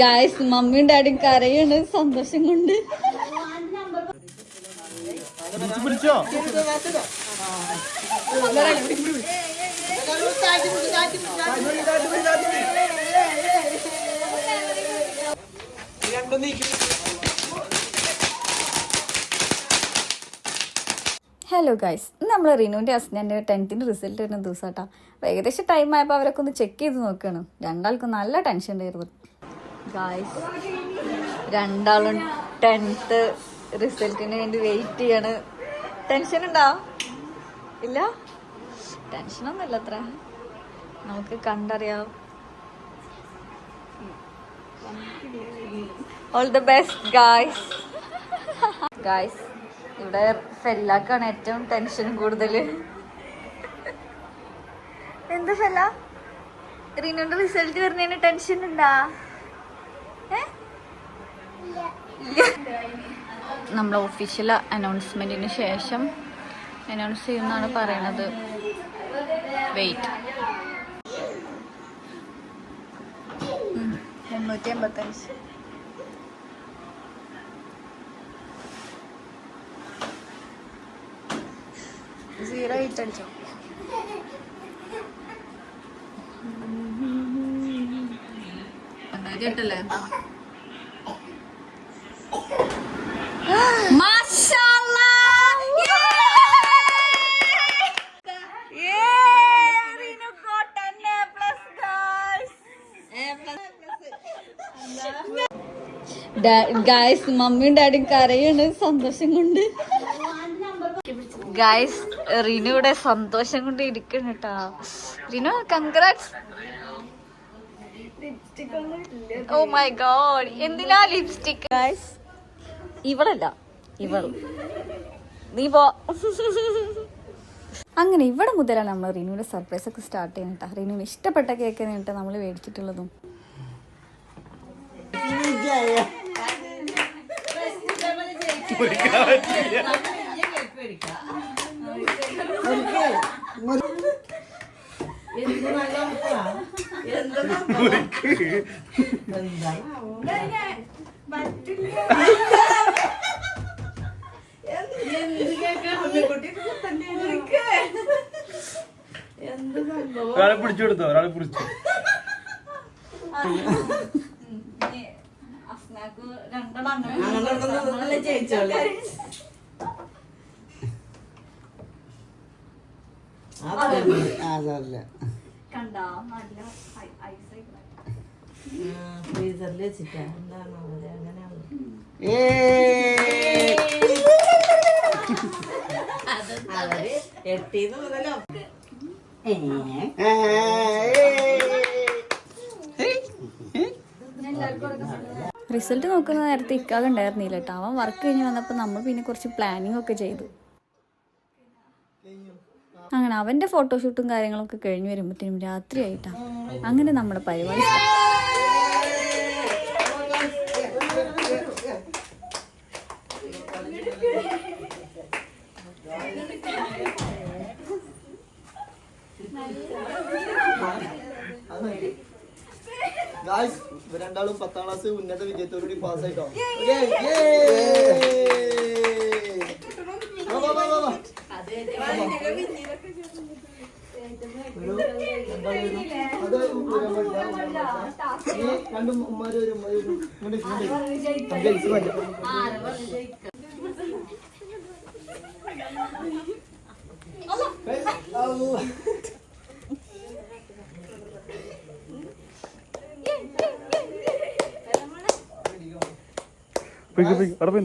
Guys മമ്മിയും ഡാഡിയും കരയാണ്. സന്തോഷം കൊണ്ട്. ഹലോ ഇന്ന് നമ്മൾ റിനുവിന്റെ ഹസ്ബൻഡ് ടെൻത്തിന്റെ റിസൾട്ട് വരുന്ന ദിവസം കേട്ടോ ഏകദേശം ടൈം ആയപ്പോൾ അവരൊക്കെ ഒന്ന് ചെക്ക് ചെയ്ത് നോക്കുകയാണ് രണ്ടാൾക്കും നല്ല ടെൻഷൻ ഉണ്ടായിരുന്നു രണ്ടാളും ടെൻത്ത് റിസൾട്ടിന് വേണ്ടി വെയിറ്റ് ചെയ്യാണ്. ടെൻഷൻ ഉണ്ടോ? ഇല്ല? ടെൻഷനൊന്നും ഇല്ല അത്ര. നമുക്ക് കണ്ടറിയാം. All the best guys guys ഇവിടെ ഫെല്ലാക്കാണ് ഏറ്റവും ടെൻഷൻ കൂടുതൽ എന്ത് ഫെല്ല? റീനുന്റെ റിസൾട്ട് വരുന്നതിന് ടെൻഷൻ ഉണ്ടാ? നമ്മൾ ഒഫീഷ്യൽ അനൗൺസ്മെന്റിന് ശേഷം അനൗൺസ് ചെയ്യുമെന്നാണ് പറയണത്. വെയിറ്റ് മുന്നൂറ്റി എൺപത്തഞ്ച്. സീറോ എയ്റ്റ് അടിച്ചോ കേട്ടല്ലേ ഗായ്സ് മമ്മിയും ഡാഡിയും കരയാണ് സന്തോഷം കൊണ്ട്. ഗായ്സ് റിനു ഇവിടെ സന്തോഷം കൊണ്ട് ഇരിക്കണം കേട്ടാ Rinu congrats oh my god എന്തിനാ ലിപ്സ്റ്റിക് ഗായ്സ് ഇവളല്ല ഇവൾ. നീ പോ. അങ്ങനെ ഇവിടെ മുതലാണ് നമ്മൾ റിനുവിന്റെ സർപ്രൈസ് ഒക്കെ സ്റ്റാർട്ട് ചെയ്യുന്നത് കേട്ടോ റിനുവിന് ഇഷ്ടപ്പെട്ട കേക്ക് എന്നിട്ട് നമ്മൾ മേടിച്ചിട്ടുള്ളതും. ഒരാളെ പിടിച്ചു കൊടുത്തോ ഒരാളെ പിടിച്ചു. അതല്ല കണ്ടാ നല്ല ഐസ് ഫ്രീസറിൽ വെച്ചിട്ടാ. എന്താണ് അവർ അങ്ങനെയാണ് അവർ എട്ടീന്ന് മുതലോ? റിസൾട്ട് നോക്കുന്ന നേരത്തെ ഇക്കാതെ ഉണ്ടായിരുന്നില്ല കേട്ടോ അവൻ വർക്ക് കഴിഞ്ഞ് വന്നപ്പോൾ നമ്മൾ പിന്നെ കുറച്ച് പ്ലാനിങ് ഒക്കെ ചെയ്തു. അങ്ങനെ അവന്റെ ഫോട്ടോഷൂട്ടും കാര്യങ്ങളൊക്കെ കഴിഞ്ഞ് വരുമ്പോഴത്തേനും രാത്രിയായിട്ടാണ് അങ്ങനെ നമ്മുടെ പരിപാടി രണ്ടാളും പത്താം ക്ലാസ് ഉന്നത വിജയത്തോടുകൂടി പാസ്സായിട്ടോ രണ്ടും ഉമ്മാര് മാറ്റാം പിക്ക് പിക്ക്. അവിടെ പോയി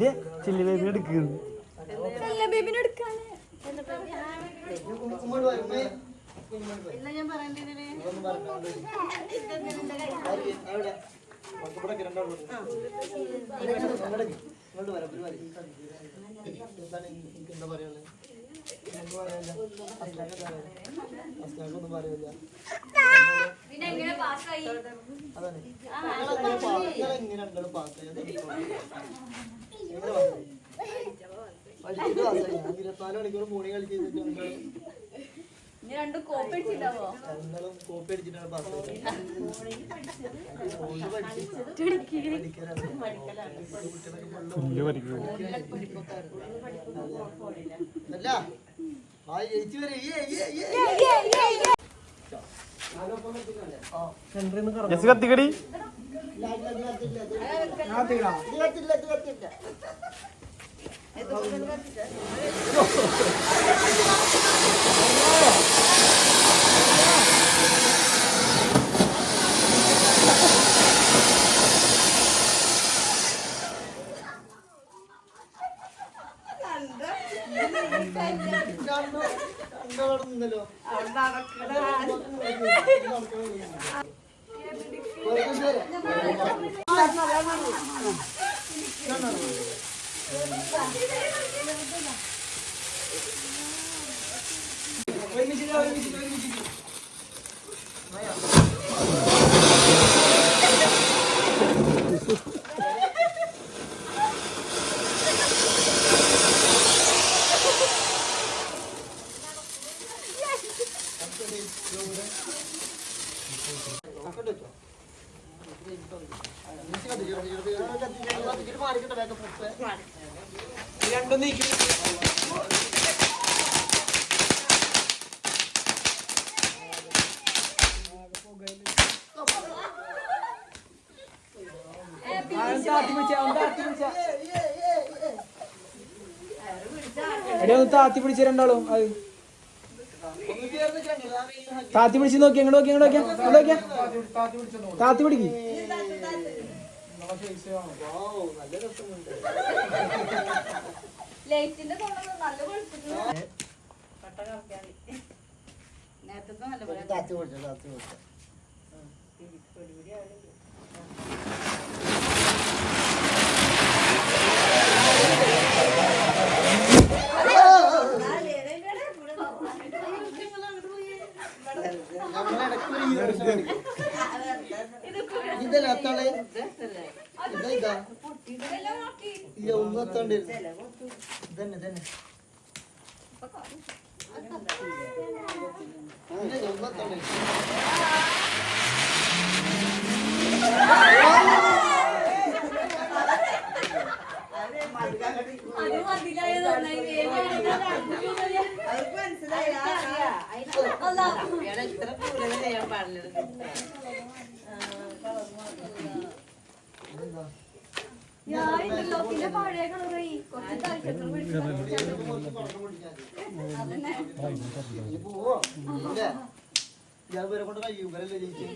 ഞാൻ ചില്ലി ബേബി എടുക്കുന്നു ബേബിനെ എടുക്കാണ് ഇങ്ങോട്ട് വരുമ്പേ എന്താ പറയാനുള്ളത്? അസ്ലാക്കൊന്നും പറയില്ല. അതാണ്. എങ്ങനെ? പഠിച്ചിട്ട് പാസ്സായി. ഇരുപത്തിനാല് മണിക്കൂർ ഫോണിൽ കളിച്ചിട്ടുണ്ട് രണ്ടും കോപ്പി അടിച്ചിട്ടാവോ കോപ്പി അടിച്ചിട്ടാണ് പാസ്സായത്. Oh താത്തി പിടിച്ച് രണ്ടാളും? അത്. താത്തി പിടിച്ച് നോക്കി എങ്ങോട്ട് നോക്കി എങ്ങോട്ട് നോക്കിയാ എങ്ങോട്ട് നോക്കിയാ താത്തി പിടിക്ക്. വൗ, നല്ല താത്തി ലൈറ്റിന്റെ കൊണ്ടൊന്നും നല്ല കുഴപ്പമില്ല ഒരു താത്തി കൊടുത്തോ, താത്തി കൊടുത്തോ. നമ്മളിടയ്ക്ക് ഒരു ഈ പ്രശ്നം കാണിക്കും. ഇതല്ലേ അത്താളെ ഇതാ ഇതാ? ഇല്ല ഒന്നും എത്താണ്ട് ഇതന്നെ ഇതന്നെ. ഒന്നും എത്താണ്ട് ഇതെന്താ? ഇന്റർലോക്കിന്റെ പഴയ കളറായി കുറച്ച് താല്പര്യം? ഇല്ല. ഇയാൾ ഇവരെ കൊണ്ട് കഴിയും ഇവരല്ലേ ജയിക്കും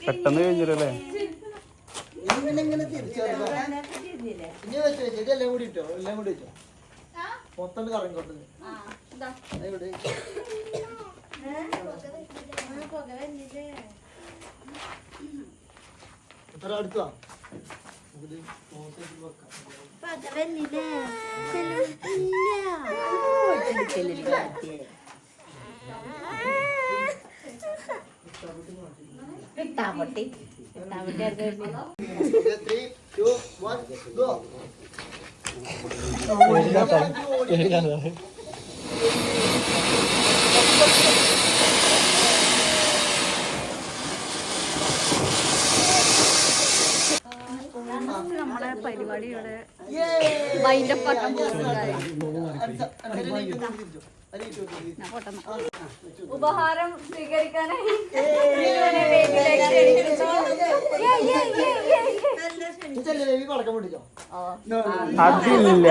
പെട്ടെന്ന് കഴിഞ്ഞല്ലേ എല്ലാം കൂടി ഇട്ടോ? എല്ലാം കൂടി വെച്ചോ മൊത്തം കറങ്ങിക്കോട്ടെ ഇവിടെ എത്ര അടുത്താ നമുക്കിത് നോക്കിയിട്ട് താമട്ടി ത്രീ ടു വൺ ഗോ നമ്മളെ പരിപാടി ഇവിടെ വൈൻഡപ്പ് ആക്കാൻ ഉപഹാരം സ്വീകരിക്കാനായി അതില്ല.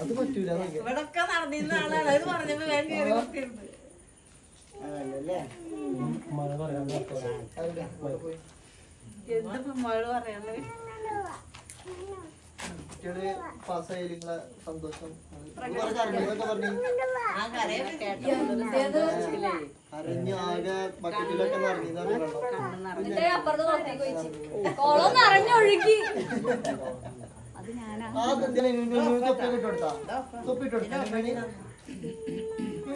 അത് പറ്റൂല. ഇവിടൊക്കെ നടന്നിരുന്ന ആളാണ്. അത് പറഞ്ഞപ്പോ വേഗം കയറി കുത്തിയിരുന്നു അതല്ലേ അവിടെ, അവിടെ പോയി എന്തിപ്പോ മഴ പറയാനുള്ളത് കുട്ടികൾ പാസ്സായാലും നിങ്ങളെ സന്തോഷം. ഇതൊക്കെ പറഞ്ഞു ആ കരയൊക്കെ കേട്ടോ അറിഞ്ഞു ആകെ ബക്കറ്റിലൊക്കെ നിറഞ്ഞൊഴുകി അത് ഞാനാ ആ തൊപ്പിട്ട് കൊടുത്താ?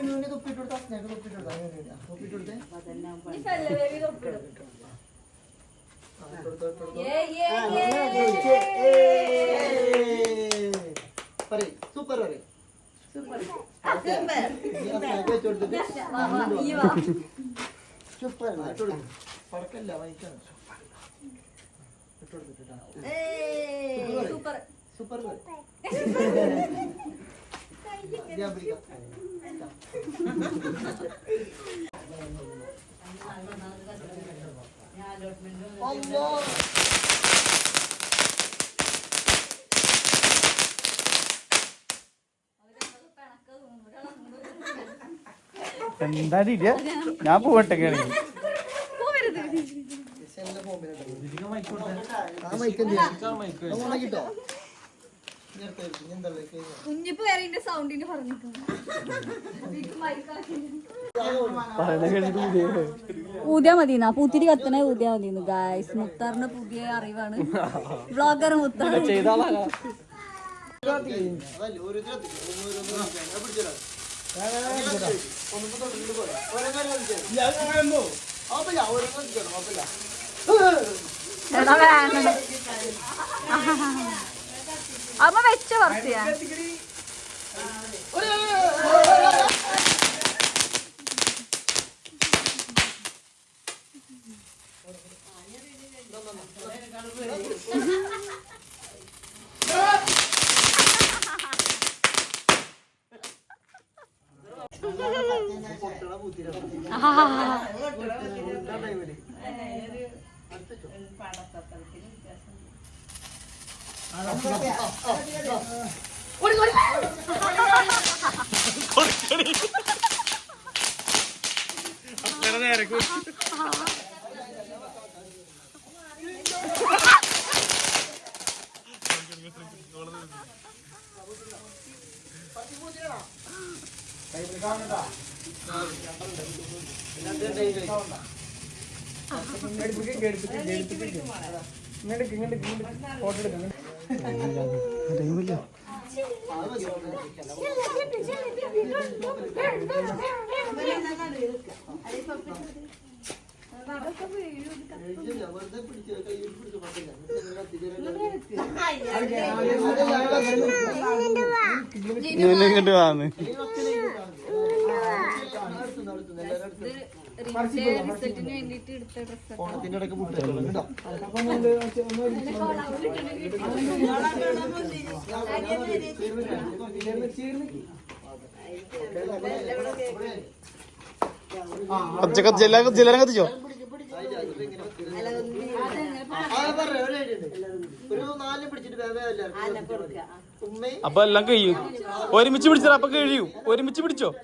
നുനുവിന് തൊപ്പിട്ട് കൊടുത്താ സ്നേഹ തൊപ്പിട്ട് കൊടുത്താ തൊപ്പിട്ട് കൊടുത്തേ. പറയ് സൂപ്പർ പറയ്. സൂപ്പർ. പടക്കല്ല വായിക്കാണ്. സൂപ്പർ സൂപ്പർ സൂപ്പർ ഞാൻ പിടിക്കാം അമ്മോ എന്താ ഇല്ല ഞാൻ പോവട്ടെ കേണെങ്കിൽ മൈക്ക് മൈക്ക് എന്ത് കുഞ്ഞിപ്പ് വരെ ഇതിന്റെ സൗണ്ടിന് കേട്ടിട്ട് ഊതിയാ? മതി പൂത്തിരി കത്തണ ഊതിയാ മതി ഗായ്സ് മുത്താറിന്റെ പുതിയ അറിവാണ്. ബ്ലോഗർ മുത്താർ. എടാ വേണ്ട അമ്മ വെച്ച പറത്തിയാ ഇതിനകത്ത് ഇങ്ങോട്ട് ഇങ്ങോട്ട്. എഴുതില്ല, വെറുതെ പിടിച്ച് കയ്യിൽ പിടിച്ച് നടത്തുന്നു എല്ലാവരും വാന്ന്? റിസൾട്ടിന് വേണ്ടിട്ട് എടുത്ത ഓണത്തിന്റെ ഇടയ്ക്ക് കേട്ടോ എല്ലാ കത്തിച്ചോ ഒരു നാലിന് പിടിച്ചിട്ട് വേവേ എല്ലാവർക്കും അപ്പൊ എല്ലാം കഴിയും. ഒരുമിച്ച് പിടിച്ചോ അപ്പൊ കഴിയും. ഒരുമിച്ച് പിടിച്ചോ?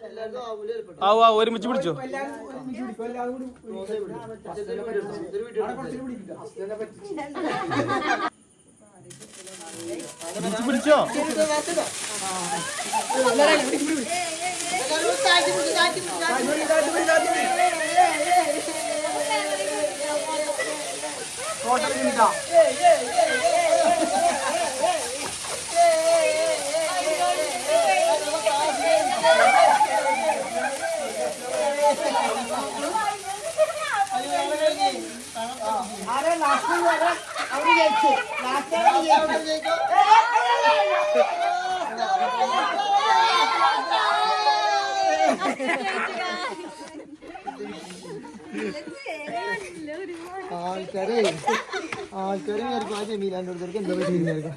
ആവു ആ ഒരുമിച്ച് പിടിച്ചോ? ഒരുമിച്ച് പിടിച്ചോ? ഇതൊരു എടുത്തോ. ഇതൊരു വീഡിയോ ഒരുമിച്ച് പിടിച്ചോ ആൾ ആൾക്കാരെ ആൾക്കാരെ വിചാരിക്കും ആ ജമീലാന്റെ അടുത്തേക്ക് എന്താ പറ്റി വിചാരിക്കും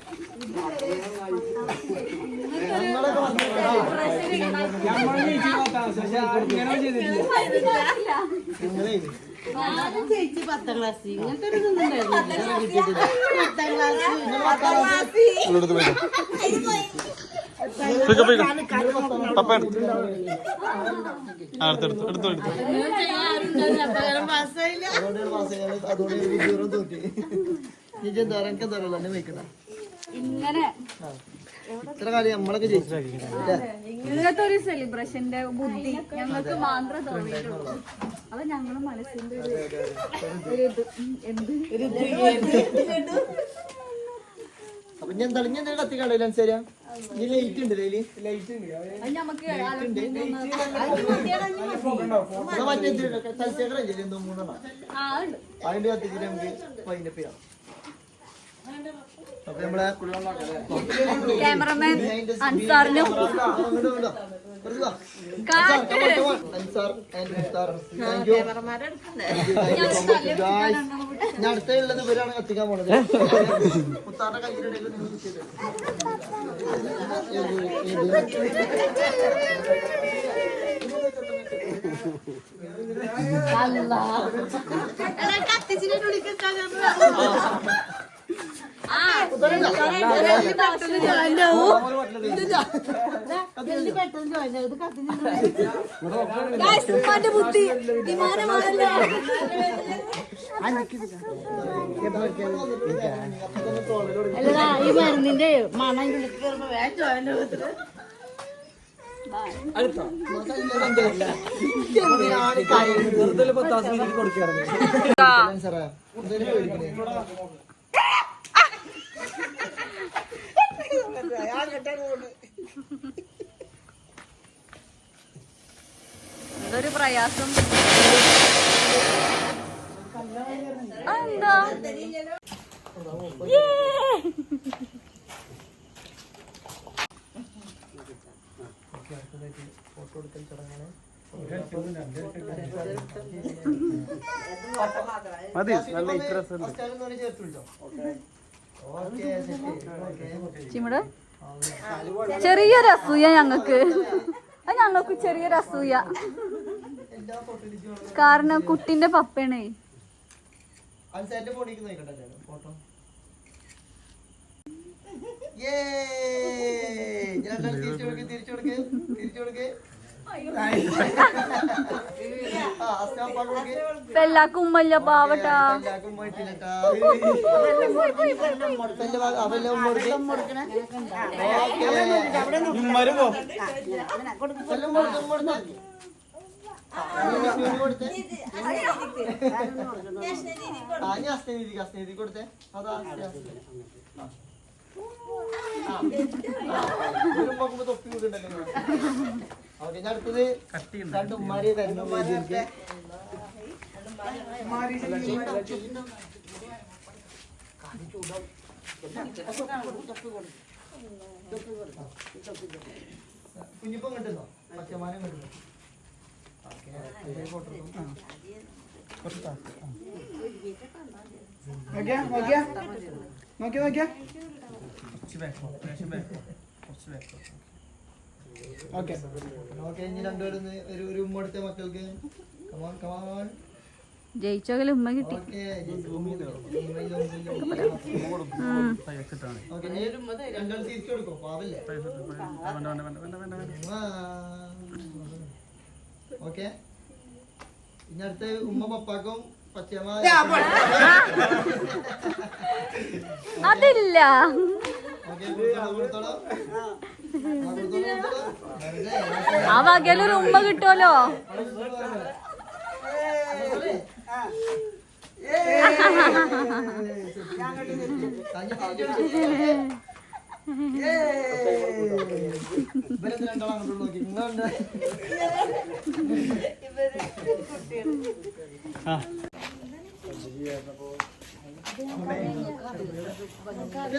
ഞങ്ങളേ ചേച്ചി പത്താം ക്ലാസ് ഇങ്ങനത്തെ ഒരു. പത്താം ക്ലാസ് അടുത്തെടുത്തു എടുത്തു എടുത്തു അതുകൊണ്ട് ഇങ്ങനെ. ഇത്ര കാലം നമ്മളൊക്കെ ജയിച്ചു ഇങ്ങനത്തെ ഒരു സെലിബ്രേഷന്റെ ബുദ്ധി ഞങ്ങൾക്ക് മാത്രമേ തോന്നിയിട്ടുള്ളൂ. അത് ഞങ്ങളുടെ മനസ്സിന്റെ ഒരു എന്ത്? ഇത് എന്ത് അപ്പൊ ഞാൻ തെളിഞ്ഞ കത്തിക്കണ്ടല്ലോ അനുസരിയാ ഈ ലൈറ്റ് ഉണ്ട് ഇതിൽ ലൈറ്റ് ഉണ്ട് മറ്റേ ഉണ്ട്. അതിന്റെ കത്തിച്ചിട്ട് നമുക്ക് വൈൻഡപ്പ് ചെയ്യാം അപ്പൊ നമ്മളെ ക്യാമറമാൻ അൻസാറിനും. ഞാൻ അടുത്തുള്ളത് ഇവരാണ് കത്തിക്കാൻ പോണത് മുത്താറിന്റെ കയ്യിലിടയിൽ. ഇത്, ഇത്. ഉമ്മാന്റെ ബുദ്ധി വിമാനമാണല്ലോ ഈ മരുന്നിന്റെ മണം തീയതി കൊടുക്കാറുണ്ട് സാറേ, എന്തിനാ പേടിക്കണേ? അതൊരു പ്രയാസം. എന്താ മതി നല്ല ഇത്രസ് ചിമിട്? ചെറിയൊരു അസൂയ ഞങ്ങക്ക് അത് ഞങ്ങൾക്ക് ചെറിയൊരു അസൂയ. കാരണം കുട്ടിന്റെ രണ്ടാളും തിരിച്ചു കൊടുക്കേ തിരിച്ചു കൊടുക്ക് എല്ലാവർക്കും ഉമ്മല്ല പാവട്ടാ കൊടുത്തേ. അതാ തൊപ്പി കൊടുക്കണ്ടല്ലോ ഓക്കെ ഞാൻ അടുത്തത് രണ്ട് ഉമ്മാരി തരുന്നു. കുഞ്ഞിപ്പം കിട്ടുന്നോ? പച്ചമാനം കിട്ടുന്നു? നോക്കിയാ നോക്കിയാ. നോക്കിയാ നോക്കിയാ. ഓക്കെ ഓക്കെ ഇനി രണ്ടുപേരും ഒരു ഒരു ഉമ്മ കൊടുത്ത മക്കൾക്ക്. കമാൻ കമാൻ ജയിച്ചോകൽ ഉമ്മ കിട്ടി. ഓക്കെ ഇനി അടുത്ത് ഉമ്മ പപ്പാക്കും അതില്ല. ഓക്കെ ആ, ഉമ്മ കിട്ടുമല്ലോ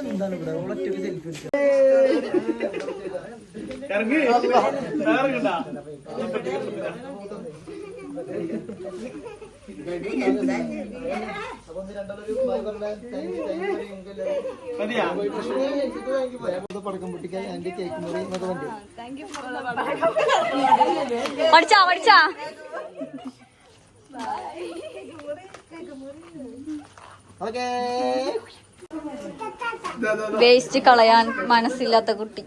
എന്താണ് ഇവിടെ ഒറ്റയ്ക്ക് സെൽഫി ഇറങ്ങി ഇറങ്ങണ്ട പഠിച്ചാ പഠിച്ചാ. ഓക്കേ വേസ്റ്റ് കളയാൻ മനസ്സില്ലാത്ത കുട്ടി.